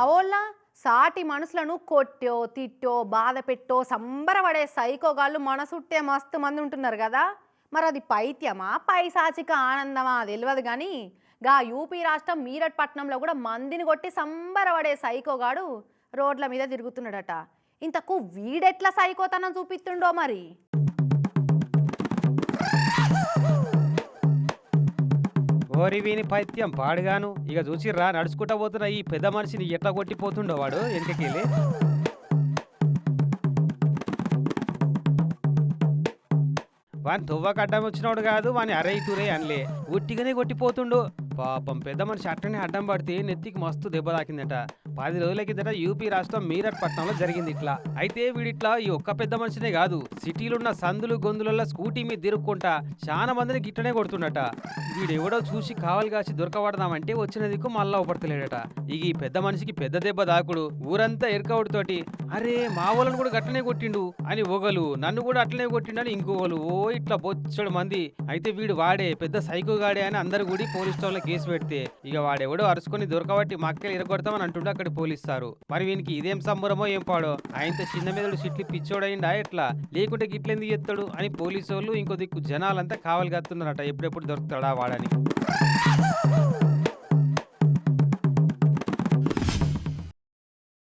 అవోళ్ళ సాటి మనుషులను కొట్టో తిట్టో బాధ పెట్టో సంబరపడే సైకోగాళ్ళు మనసుట్టే మస్తు మంది ఉంటున్నారు కదా. మరి అది పైత్యమా? పైశాచిక ఆనందమా? తెలియదు కానీ గా యూపీ రాష్ట్రం మీరట్ పట్నంలో కూడా మందిని కొట్టి సంబరపడే సైకోగాడు రోడ్ల మీద తిరుగుతున్నాడట. ఇంతకు వీడెట్లా సైకోతనం చూపిస్తుండో మరి? ఎవరి వీని పైత్యం? పాడుగాను. ఇక చూసిర్రా నడుచుకుంటా పోతున్న ఈ పెద్ద మనిషిని ఎట్లా కొట్టిపోతుండో వాడు వెనకకెళ్ళి వాని తువ్వ కడ్డం వచ్చినోడు కాదు వాని అరై తురే అనిలే. ఉట్టిగానే కొట్టిపోతుండు. పాపం. పెద్ద మనిషి అట్టనే అడ్డం పడితే నెత్తికి మస్తు దెబ్బ తాకిందట. పది రోజుల కిందట యూపీ రాష్ట్రం మీరట్ పట్టణంలో జరిగింది ఇట్లా. అయితే వీడిట్లా ఈ ఒక్క పెద్ద మనిషినే కాదు సిటీలున్న సందులు గొంతులలో స్కూటీ మీద తిరుక్కుంటా చాలా మందిని గిట్టనే కొడుతుండట. వీడెవడో చూసి కావాలి కాసి దొరకబడదామంటే వచ్చిన దిక్కు మళ్ళా ఉపడతలేడట ఇక ఈ పెద్ద మనిషికి పెద్ద దెబ్బ దాకుడు ఊరంతా ఎరుకవుడితోటి అరే మా వాళ్ళని కూడా గట్లనే కొట్టిండు. అని ఒకలు నన్ను కూడా అట్లనే కొట్టిండని ఇంకొకలు ఓ ఇట్లా బొచ్చడు మంది. అయితే వీడు వాడే పెద్ద సైకో గాడే అని అందరు కూడా పోలీస్ స్టేషన్ కేసు పెడితే ఇక వాడెవడో అరుచుకొని దొరకబట్టి మక్కలు ఇరగొడతామని అంటుండే అక్కడ పోలీస్తారు మరి వీనికి ఇదేం సంబరమో ఏం పాడో? ఆయనతో చిన్న మీదడు సిట్లు పిచ్చోడైండా ఎట్లా? లేకుంటే గిట్లెందుకు ఎత్తాడు అని పోలీసు వాళ్ళు ఇంకో దిక్కు జనాలంతా కావాలి కత్తున్నారట ఎప్పుడెప్పుడు దొరుకుతాడా వాడని.